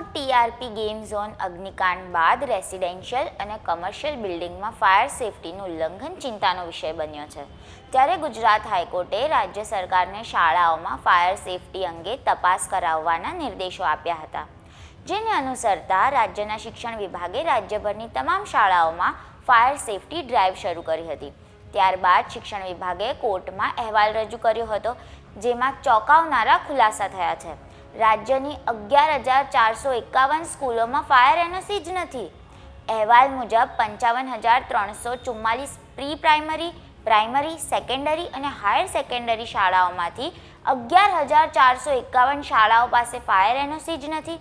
TRP game zone અગ્નિકાંડ બાદ residential અને commercial બિલ્ડિંગમાં ફાયર સેફટીનું ઉલ્લંઘન ચિંતાનો વિષય બન્યો છે. ત્યારે ગુજરાત હાઈકોર્ટે રાજ્ય સરકારને શાળાઓમાં ફાયર સેફટી અંગે તપાસ કરાવવાના નિર્દેશો આપ્યા હતા. જેને અનુસરતા રાજ્યના શિક્ષણ વિભાગે રાજ્યભરની તમામ શાળાઓમાં ફાયર સેફટી ડ્રાઈવ શરૂ કરી હતી. ત્યારબાદ શિક્ષણ વિભાગે કોર્ટમાં અહેવાલ રજૂ કર્યો હતો, જેમાં ચોંકાવનારા ખુલાસા થયા છે. રાજ્યની અગિયાર હજાર ચારસો એકાવન સ્કૂલોમાં ફાયર એનઓસી જ નથી. અહેવાલ મુજબ પંચાવન હજાર ત્રણસો ચુમ્માલીસ પ્રી પ્રાઇમરી પ્રાઇમરી, સેકન્ડરી અને હાયર સેકન્ડરી શાળાઓમાંથી અગિયાર હજાર ચારસો એકાવન શાળાઓ પાસે ફાયર એનઓસી જ નથી.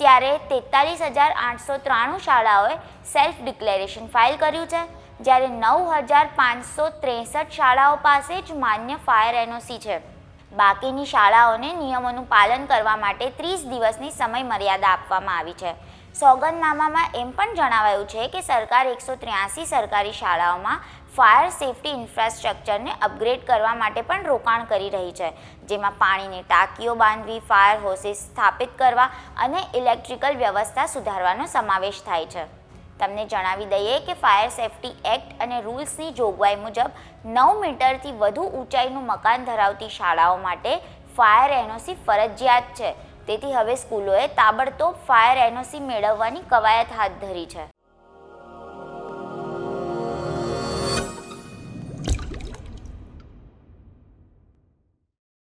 ત્યારે તેતાલીસ હજાર આઠસો ત્રાણું શાળાઓએ સેલ્ફ ડિક્લેરેશન ફાઇલ કર્યું છે. જ્યારે નવ હજાર પાંચસો ત્રેસઠ શાળાઓ પાસે જ માન્ય ફાયર એનઓસી છે. બાકીની શાળાઓને નિયમોનું પાલન કરવા માટે ત્રીસ દિવસની સમય મર્યાદા આપવામાં આવી છે. સોગંદનામામાં એમ પણ જણાવાયું છે કે સરકાર એકસો ત્ર્યાસી સરકારી શાળાઓમાં ફાયર સેફટી ઇન્ફ્રાસ્ટ્રક્ચરને અપગ્રેડ કરવા માટે પણ રોકાણ કરી રહી છે, જેમાં પાણીની ટાંકીઓ બાંધવી, ફાયર હોસીસ સ્થાપિત કરવા અને ઇલેક્ટ્રિકલ વ્યવસ્થા સુધારવાનો સમાવેશ થાય છે. તમને જણાવી દઈએ કે ફાયર સેફટી એક્ટ અને રૂલ્સની જોગવાઈ મુજબ નવ મીટરથી વધુ ઊંચાઈનું મકાન ધરાવતી શાળાઓ માટે ફાયર એનઓસી ફરજિયાત છે. તેથી હવે સ્કૂલોએ તાબડતોબ ફાયર એનઓસી મેળવવાની કવાયત હાથ ધરી છે.